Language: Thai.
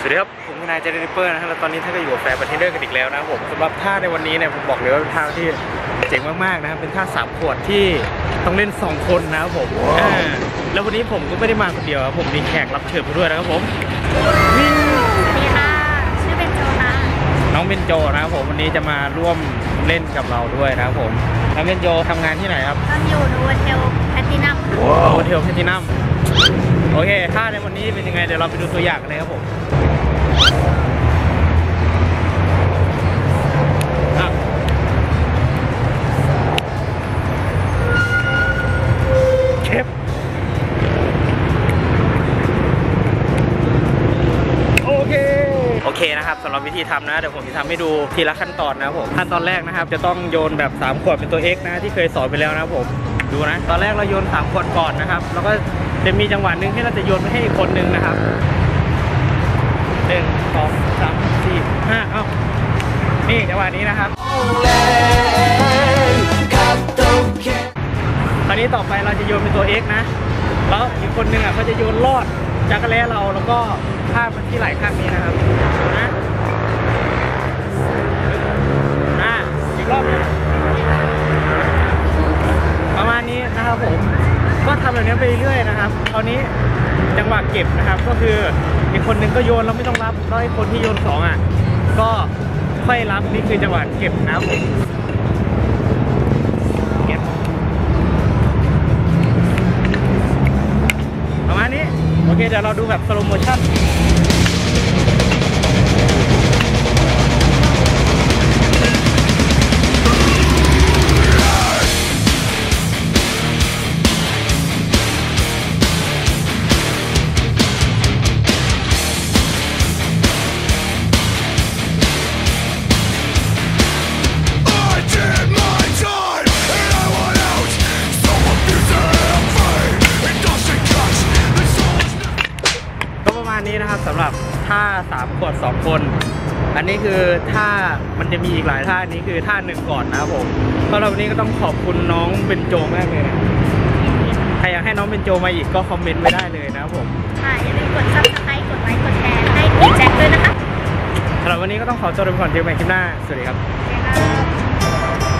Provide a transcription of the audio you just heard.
สวัสดีครับ ผมทนายเจเนริเปอร์นะครับแล้วตอนนี้ท่านก็อยู่กับแฟร์ประเทศเดอร์กันอีกแล้วนะครับผมสำหรับท่าในวันนี้เนี่ยผมบอกเลยว่าเป็นท่าที่เจ๋งมากๆนะครับเป็นท่าสามขวดที่ต้องเล่นสองคนนะครับผมอ่าแล้ววันนี้ผมก็ไม่ได้มาคนเดียวครับผมมีแขกรับเชิญมาด้วยนะครับผมวิ่งสวัสดีค่ะชื่อเป็นโจค่ะน้องเบนโจนะครับผมวันนี้จะมาร่วมเล่นกับเราด้วยนะครับผมน้องเบนโจทำงานที่ไหนครับตอนอยู่นูเทลแพลตินัมค่ะโฮเทลแพทินัมโอเคท่าในวันนี้เป็นยังไงเดี๋ยวเราไปดูตัวอย่างกันเลยครับผม อเชฟโอเคโอเคนะครับสำหรับวิธีทำนะเดี๋ยวผมจะทำให้ดูทีละขั้นตอนนะผมขั้นตอนแรกนะครับ จะต้องโยนแบบ 3 ขวดเป็นตัว X นะที่เคยสอนไปแล้วนะผมดูนะ ตอนแรกเราโยน 3 ขวดก่อนนะครับ แล้วก็จะมีจังหวะหนึ่งที่เราจะโยนไปให้อีกคนหนึ่งนะครับ หนึ่งสองสามสี่ห้าเอ้านี่จังหวะนี้นะครับคราวนี้ต่อไปเราจะโยนเป็นตัว X นะ แล้วอีกคนหนึ่งอะเขาจะโยนลอดจักรแล้เราแล้วก็ข้ามมาที่ไหล่ข้างนี้นะครับนะอะอีกรอบหนึงประมาณนี้นะครับผม ก็ทำแบบนี้ไปเรื่อยนะครับคราวนี้ จังหวะเก็บนะครับ ก็คืออีกคนนึงก็โยนแล้วไม่ต้องรับแล้วไอ้คนที่โยนสองอะ ก็ค่อยรับนี่คือจังหวะเก็บนะผมเก็บประมาณนี้ โอเคเดี๋ยวเราดูแบบสโลโมชั่น นี้นะครับสำหรับท่า3ขวด2 คน อันนี้คือท่ามันจะมีอีกหลายท่าอันนี้คือท่าหนึ่งก่อนนะครับผมสำหรับวันนี้ก็ต้องขอบคุณน้องเบนโจมากเลยนะใครอยากให้น้องเบนโจมาอีกก็คอมเมนต์ไว้ได้เลยนะครับผมค่ะอย่าลืมกด subscribe กดไลค์กดแชร์ให้พี่แจ็คด้วยนะคะสำหรับวันนี้ก็ต้องขอตัวไปก่อนเจอกันใหม่คลิปหน้าสวัสดีครับโอเคครับ